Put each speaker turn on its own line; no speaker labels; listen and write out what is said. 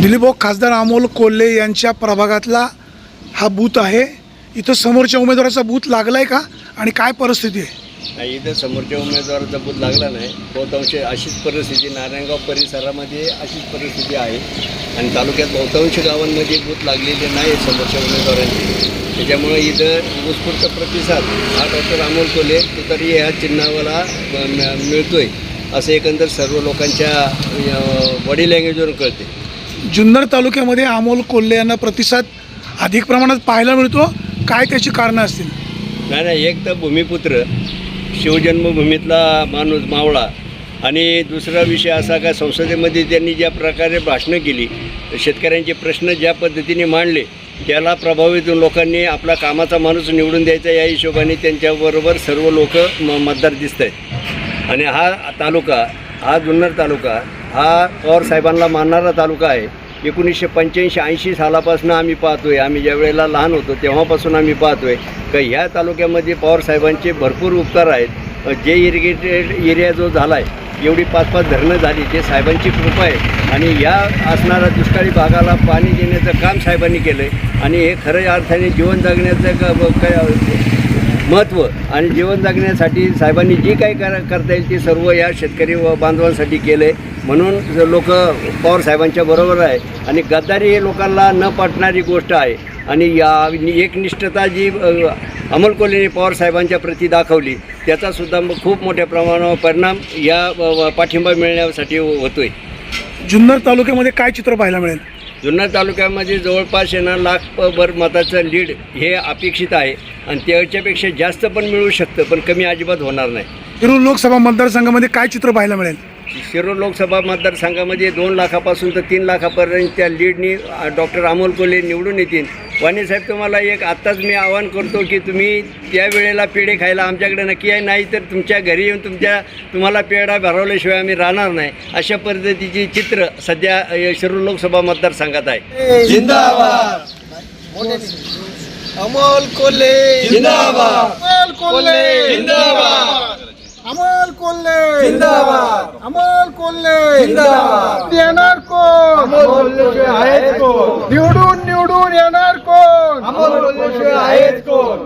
दिलीपभाऊ खासदार अमोल कोल्हे यांच्या प्रभागातला हा बूथ आहे. इथं समोरच्या उमेदवाराचा बूथ आहे का? आणि काय परिस्थिती आहे?
नाही इथं समोरच्या उमेदवाराचा बूथ लागला नाही. बहुतांश अशीच परिस्थिती नारायणगाव परिसरामध्ये अशीच परिस्थिती आहे. आणि तालुक्यात बहुतांश गावांमध्ये बूथ लागलेले नाही समोरच्या उमेदवारांनी त्याच्यामुळे इथं उत्स्फूर्त प्रतिसाद हा डॉक्टर अमोल कोल्हे तरी ह्या चिन्हावाला मिळतो आहे मिळतोय. असं एकंदर सर्व लोकांच्या बॉडी लँग्वेजवरून कळते
जुन्नर तालुक्यामध्ये अमोल कोल्हे यांना प्रतिसाद अधिक प्रमाणात पाहायला मिळतो. काय त्याची कारणं असतील?
नाही नाही एक तर भूमिपुत्र शिवजन्मभूमीतला माणूस मावळा आणि दुसरा विषय असा का संसदेमध्ये त्यांनी ज्या प्रकारे भाषणं केली शेतकऱ्यांचे प्रश्न ज्या पद्धतीने मांडले त्याला प्रभावित लोकांनी आपला कामाचा माणूस निवडून द्यायचा या हिशोबाने त्यांच्याबरोबर सर्व लोक म मतदार दिसत आहेत. आणि हा तालुका हा जुन्नर तालुका हा पवार साहेबांना मानणारा तालुका आहे. एकोणीसशे पंच्याऐंशी ऐंशी सालापासून आम्ही पाहतोय. आम्ही ज्या वेळेला लहान होतो तेव्हापासून आम्ही पाहतोय. का ह्या तालुक्यामध्ये पवारसाहेबांचे भरपूर उपकार आहेत. जे इरिगेटेड एरिया जो झाला आहे एवढी पाच पाच धरणं झाली ते साहेबांची कृपा आहे. आणि या असणाऱ्या दुष्काळी भागाला पाणी देण्याचं काम साहेबांनी केलं आहे आणि हे खऱ्या अर्थाने जीवन जगण्याचं का क- महत्त्व आणि जीवन जगण्यासाठी साहेबांनी जी काही कर करता येईल ते सर्व या शेतकरी व बांधवांसाठी केलं आहे म्हणून लोक पवार साहेबांच्या बरोबर आहे आणि गद्दारी हे लोकांना न पटणारी गोष्ट आहे. आणि या एकनिष्ठता जी अ, अमोल कोल्हेने पवार साहेबांच्या प्रती दाखवली त्याचासुद्धा खूप मोठ्या प्रमाणावर परिणाम या व- पाठिंबा मिळण्यासाठी होतोय.
जुन्नर तालुक्यामध्ये काय चित्र पाहायला मिळेल?
जुन्नर तालुक्यामध्ये जवळपास येणार लाख भर मताचं लीड हे अपेक्षित आहे. आणि त्याच्यापेक्षा जास्त पण मिळू शकतं पण कमी अजिबात होणार नाही.
शिरूर लोकसभा मतदारसंघामध्ये काय चित्र पाहायला मिळेल?
शिरूर लोकसभा मतदारसंघामध्ये दोन लाखापासून तर तीन लाखापर्यंत त्या लीडनी डॉक्टर अमोल कोल्हे निवडून येतील. वाणीसाहेब तुम्हाला एक आत्ताच मी आवाहन करतो की तुम्ही त्या वेळेला पेढे खायला आमच्याकडे नक्की आहे नाही तर तुमच्या घरी येऊन तुमच्या तुम्हाला पेढा भरवल्याशिवाय आम्ही राहणार नाही. अशा पद्धतीची चित्र सध्या शिरूर लोकसभा मतदारसंघात आहे.
अमोल कोल्हे.
जिंदाबाद.
अमोल कोल्हे. जिंदाबाद. अमोल করলে আমল করলে এনার কোন আমল করলে কোন নিউডুন নিউডুন এনার কোন আমল করলে কোন